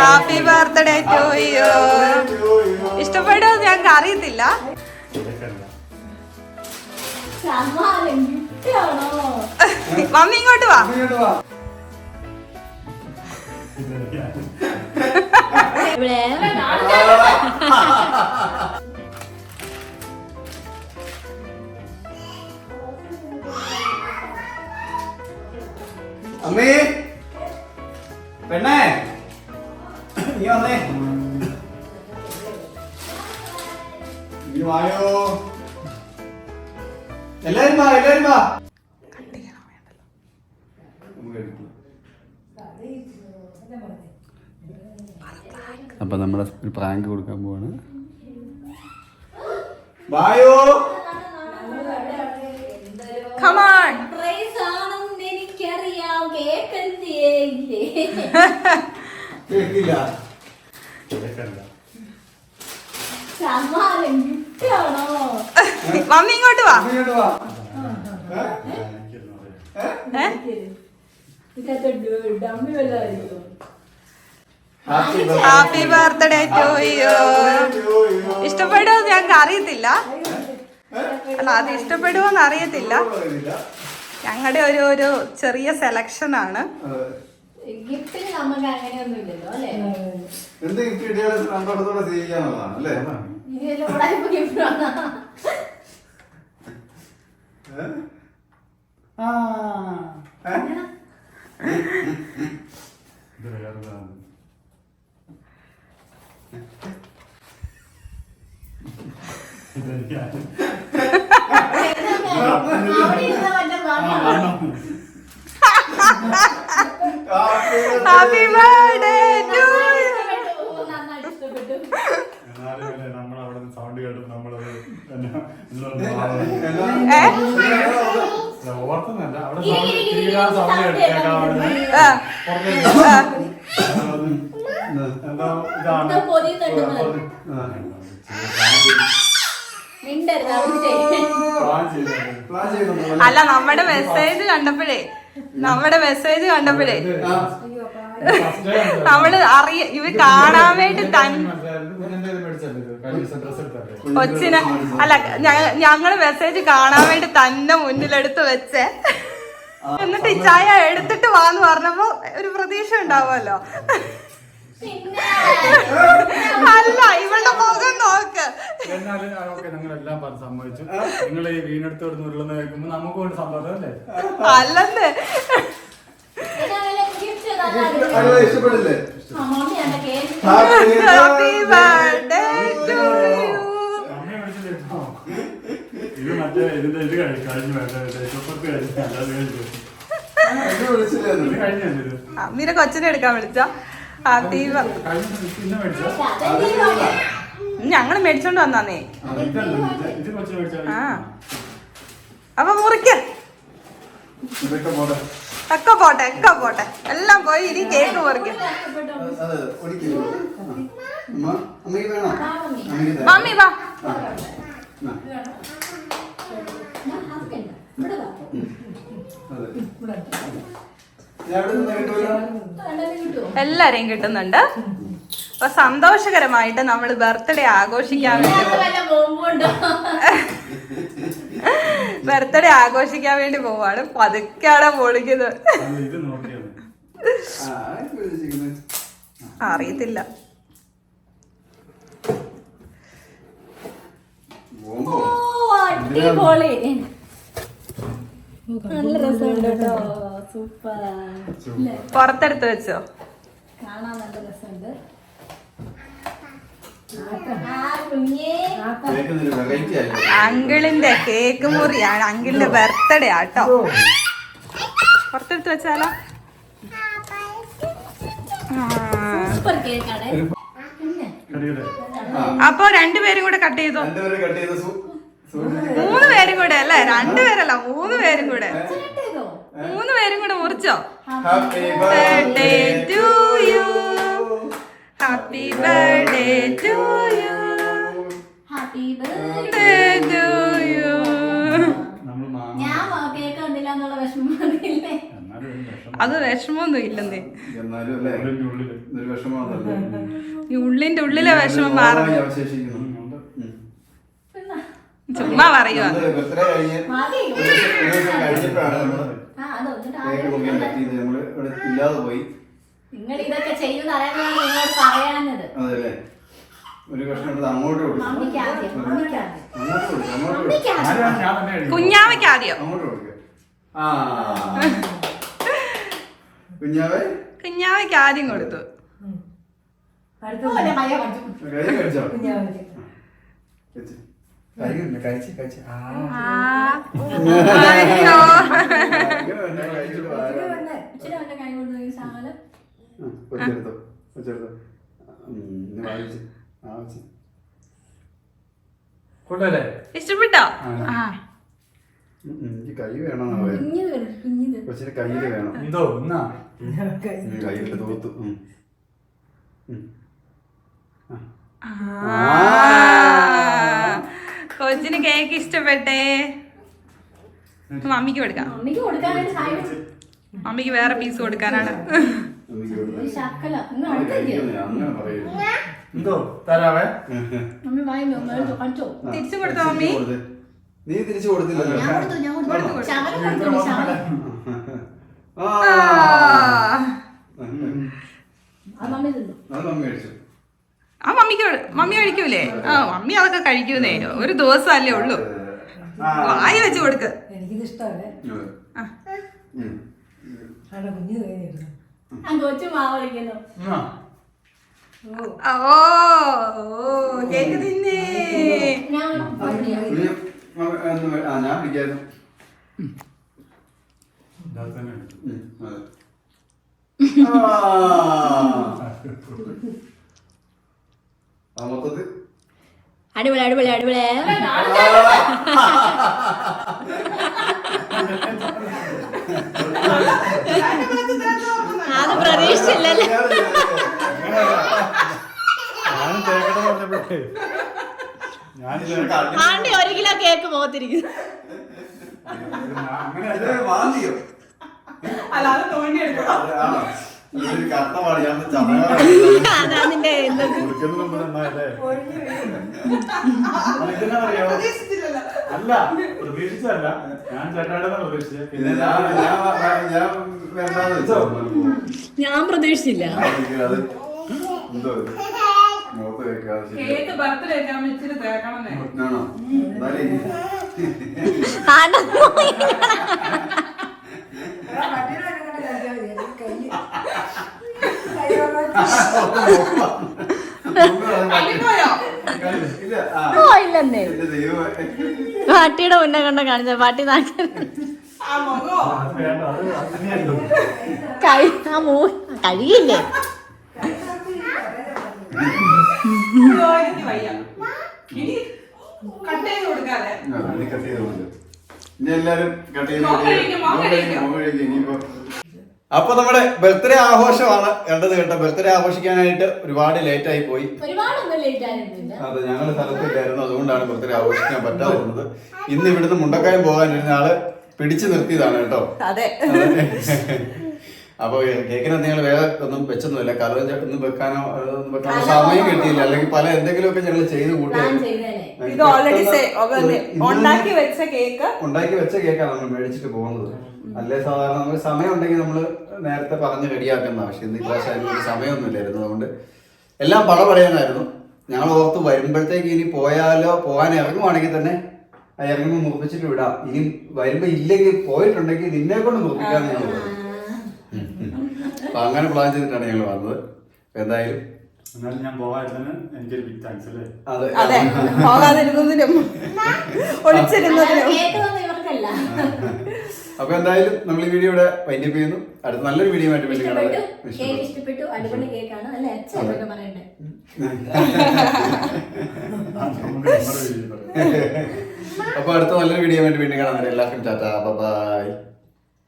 Happy birthday to U ഇഷ്ടപ്പെട്ടോ ഞങ്ങൾക്ക് അറിയത്തില്ല. മമ്മി ഇങ്ങോട്ട് വാ. അമ്മേ പെണ്ണേ. നീ വന്നേ. നീ വായോ. എല്ലാരും വാ എല്ലാരും വാ. അപ്പൊ നമ്മളെ ഒരു പ്രാങ്ക് കൊടുക്കാൻ പോവാണ്. വായോ. കമാൺ ആണെന്ന് എനിക്കറിയാം കേൾക്കുന്നേ കേട്ടില്ല. മമ്മി ഇങ്ങോട്ട് വാ. ഇങ്ങോട്ട് വാ. ഏ? ഡമ്മി വല്ലതായിരിക്കും ഹാപ്പി ബർത്ത്ഡേ ടു യു ഇഷ്ടപ്പെടുമോ ഞങ്ങൾക്ക് അറിയത്തില്ല. അല്ല അത് ഇഷ്ടപ്പെടുമോന്ന് അറിയത്തില്ല. ഞങ്ങളുടെ ഒരു ഒരു ചെറിയ സെലക്ഷൻ ആണ്. ഗിഫ്റ്റിന് നമുക്ക് അങ്ങനെയൊന്നും ഇല്ലല്ലോ അല്ലേ എന്ത് ഗിഫ്റ്റ് കിട്ടിയാലും സന്തോഷത്തോടെ ചെയ്യാന്നുള്ളതാണ് അല്ലേ? ഹാപ്പി ഉടായ്പ അല്ല നമ്മുടെ മെസ്സേജ് കണ്ടപ്പോഴേ. നമ്മുടെ മെസ്സേജ് കണ്ടപ്പോഴേ. നമ്മൾ അറിയ ഇവ കാണാൻ വേണ്ടി തൻ കൊച്ചിന് അല്ല ഞങ്ങൾ മെസ്സേജ് കാണാൻ വേണ്ടി തന്നെ മുന്നിലെടുത്ത് വെച്ചേ. എന്നിട്ട് ഈ ചായ എടുത്തിട്ട് വാന്ന് പറഞ്ഞപ്പോ ഒരു പ്രതീക്ഷ ഉണ്ടാവുമല്ലോ. പിന്നെ അല്ല ഇവളുടെ മുഖം നോക്ക്. എന്നാലും ഓക്കെ എല്ലാം പറഞ്ഞ് സമ്മതിച്ചു. നിങ്ങൾ ഈ വീണെടുത്ത് വിടുന്ന ഉരുളെന്ന് കേൾക്കുമ്പോ നമുക്ക് കൊണ്ട് സന്തോഷം അല്ലേ? അല്ലെന്ന്. ഇഷ്ടപ്പെട്ടില്ലേ ഹാപ്പി ബർത്ത്ഡേ ടു യു ഇത് മറ്റേ ഇതിന്റെ ഇത് കഴിഞ്ഞു കഴിഞ്ഞു അമ്മീനെ കൊച്ചിനെ എടുക്കാൻ വിളിച്ച. ഹാപ്പി? ഞങ്ങൾ മേടിച്ചോണ്ട് വന്നാന്നേ. ആ. അപ്പൊ മുറിക്ക. ഇതൊക്കെ ഒക്കെ പോട്ടെ ഒക്കെ പോട്ടെ. എല്ലാം പോയി ഇനി കേക്ക് വേണോ? മമ്മി. വാ? എല്ലാരെയും കിട്ടുന്നുണ്ട്. അപ്പൊ സന്തോഷകരമായിട്ട് നമ്മൾ ബർത്ത്ഡേ ആഘോഷിക്കാൻ വേണ്ടി വല്ല ബോംബുണ്ടോ? ബർത്ത്ഡേ ആഘോഷിക്കാൻ വേണ്ടി പോവാണ്. പതുക്കെയാണ് പൊളിക്കുന്നത്. അറിയത്തില്ല. ബോംബോ? അടിപൊളി. നല്ല രസമുണ്ട് സൂപ്പർ. പുറത്തെടുത്ത് വെച്ചോ? അങ്കിളിന്റെ കേക്ക് മുറിയാണ് അങ്കിളിന്റെ ബർത്ത്ഡേ ആട്ടോ പുറത്തെടുത്ത് വെച്ചാലോ? അപ്പൊ രണ്ടുപേരും കൂടെ കട്ട് ചെയ്തോ? രണ്ടുപേരെ കട്ട് ചെയ്ത സൂ- മൂന്ന് പേരും കൂടെ അല്ലേ? രണ്ടുപേരല്ല മൂന്ന് പേരും കൂടെ. ചെയ്തോ മൂന്ന് പേരും കൂടെ മുറിച്ചോ? ഹാപ്പി ബർത്ത്ഡേ ടു യു അത് വിഷമമൊന്നും ഇല്ലെന്നേ. ഉള്ളിന്റെ ഉള്ളിൽ. ഇതൊരു വിഷമമാണല്ലേ. ഈ ഉള്ളിന്റെ ഉള്ളിലെ വിഷമം മാറും. ഓർമ്മയായി അവശേഷിക്കുന്നു ഉണ്ട്. ഉം. ചുമ്മാ പറയുക നിങ്ങൾ ഇതൊക്കെ ചെയ്യുന്ന അറിയാൻ അതല്ലേ ഒരു കഷ്ണം എടുത്ത് അങ്ങോട്ട് കൊടുക്കും മമ്മിക്ക് ആദ്യം മമ്മിക്ക് ആദ്യം അങ്ങോട്ട് കൊടുക്കും അങ്ങോട്ട് കൊടുക്കും മമ്മിക്ക് ഞാൻ തന്നെ കഴിക്കും. കുഞ്ഞാവയ്ക്ക് ആദ്യം അങ്ങോട്ട് കൊടുക്കുക ആ കുഞ്ഞാവേ കുഞ്ഞാവയ്ക്ക് ആദ്യം കൊടുത്തു പറ്റും. കൈ കഴിച്ചോ കഴിച്ച്. കഴിക്കുന്നില്ല, കഴിച്ച്, കഴിച്ച്. ആ. ആ. അയ്യോ. ഇങ്ങനെ തന്നെ കഴിച്ചിട്ട് വാരാ. കൈ ഈ സാധനം ഉം, വെച്ചെടുത്തോ, വെച്ചെടുത്തോ. ഉം, ഇനി വായിച്ച്. ഇഷ്ടപ്പെട്ടോ? എനിക്ക് കൈ വേണം കൊച്ചിന് വേണം. എന്തോ തൂത്തു. കൊച്ചിന് കേക്ക് ഇഷ്ടപ്പെട്ടേ. മമ്മിക്ക് കൊടുക്കാം. മമ്മിക്ക് വേറെ പീസ് കൊടുക്കാനാണ്. ശക്കല കഴിക്കുന്നു. എന്തോ? തരാവേ. മമ്മി വായി മേടിച്ചോ കാണിച്ചോ? തിരിച്ചു കൊടുത്തോ, മമ്മി? നീ തിരിച്ചു കൊടുത്തില്ലല്ലോ. ഞാൻ കൊടുത്തു ഞാൻ കൊടുത്തു. കൊടുത്തു ആ. മമ്മിക്ക് മമ്മി കഴിക്കൂലേ? ആ മമ്മി അതൊക്കെ കഴിക്കൂന്നേ. ഒരു ദിവസം അല്ലേ ഉള്ളൂ. ആ. വായി വെച്ച് കൊടുക്ക്. എനിക്കിത് ഇഷ്ടമല്ലേ കുഞ്ഞു കഴിഞ്ഞിരുന്നു ഓ ഓ, കേക്ക് തിന്നേ. ഞാൻ പിടിക്കായിരുന്നു അടിപൊളി അടിപൊളി അടിപൊളി അത് പ്രതീക്ഷിച്ചില്ലല്ലേ ആണ്ടി ഒരു കിലോ കേക്ക് പോകത്തിരിക്കുന്നു അല്ലാതെ അതാ നിന്റെ എന്തൊക്കെ അല്ല, പ്രതീക്ഷിച്ചല്ല ഞാൻ പ്രതീക്ഷിച്ചത്. ഞാൻ ഞാൻ ഞാൻ വേണ്ടാന്ന് വെച്ചോ ഞാൻ പ്രതീക്ഷിച്ചില്ല? മുഖത്ത്. കേക്ക് ബർത്ത്ഡേ ഇച്ചിരി. ഓ ഇല്ലെന്നേ ദൈവമേ. പാട്ടിയുടെ മുന്നേ കണ്ട കാണിച്ച പാട്ടി നാട്ടിൽ. കഴി ആ മൂ കഴിയില്ലേ അപ്പൊ നമ്മുടെ ബർത്ത്ഡേ ആഘോഷമാണ് കണ്ടത് കേട്ടോ. ബർത്ത്ഡേ ആഘോഷിക്കാനായിട്ട് ഒരുപാട് ലേറ്റ് ആയി പോയി. അതെ ഞങ്ങളുടെ സ്ഥലത്തില്ലായിരുന്നു. അതുകൊണ്ടാണ് ബർത്ത്ഡേ ആഘോഷിക്കാൻ പറ്റാതിരുന്നത്. ഇന്ന് ഇവിടുന്ന് മുണ്ടക്കായം പോകാനിരുന്ന ആൾ പിടിച്ചു നിർത്തിയതാണ് കേട്ടോ. അതെ. അതെ. അപ്പൊ കേക്കിന് നിങ്ങൾ വേറെ ഒന്നും വെച്ചൊന്നുമില്ല. കലം ചേട്ടൊന്നും ഒന്നും വെക്കാനോ ഒന്നും വെക്കാനോ സമയം കിട്ടിയില്ല. അല്ലെങ്കിൽ പല എന്തെങ്കിലുമൊക്കെ ഞങ്ങൾ ചെയ്ത് കൂട്ടിയായിരുന്നു ഇത് ഓൾറെഡി ഇന്ന് ഉണ്ടാക്കി വെച്ച കേക്ക്. ഉണ്ടാക്കി വെച്ച കേക്കാണ് നമ്മൾ മേടിച്ചിട്ട് പോകുന്നത്. അല്ലേ സാധാരണ നമുക്ക് സമയം ഉണ്ടെങ്കിൽ നമ്മൾ നേരത്തെ പറഞ്ഞ് റെഡിയാക്കുന്ന പക്ഷെ ഇന്ന് ഇപ്രാവശ്യം അതിനൊരു സമയമൊന്നുമില്ലായിരുന്നു. അതുകൊണ്ട് എല്ലാം പട പറയാനായിരുന്നു ഞങ്ങൾ ഓർത്ത് വരുമ്പോഴത്തേക്ക് ഇനി പോയാലോ പോകാൻ ഇറങ്ങുവാണെങ്കിൽ തന്നെ ഇറങ്ങുമ്പോൾ മുറിപ്പിച്ചിട്ട് വിടാം. ഇനി വരുമ്പോ ഇല്ലെങ്കിൽ പോയിട്ടുണ്ടെങ്കിൽ നിന്നെ കൊണ്ട് മുറിപ്പിക്കാന്ന് ഞങ്ങൾ പറഞ്ഞു അപ്പൊ അങ്ങനെ പ്ലാൻ ചെയ്തിട്ടാണ് ഞങ്ങൾ വന്നത്. എന്തായാലും എന്നാലും ഞാൻ പോകാതിരുന്നതിന് എനിക്കൊരു ബിഗ് താങ്ക്സ് അല്ലേ? അതെ. പോകാതിരുന്നതിനും ഒളിച്ചിരുന്നതിനും. അപ്പൊ എന്തായാലും നമ്മൾ ഈ വീഡിയോ ഇവിടെ വൈൻഡപ്പ് ചെയ്യുന്നു. അടുത്ത നല്ലൊരു വീഡിയോ ആയിട്ട് വീണ്ടും കാണാം. ഇഷ്ടപ്പെട്ടു. കേക്ക് അല്ലേ? അച്ഛൻ പറയണ്ടേ? അപ്പൊ അടുത്ത നല്ലൊരു വീഡിയോ ആയിട്ട് വീണ്ടും കാണാൻ എല്ലാവർക്കും ടാറ്റാ. ബൈ.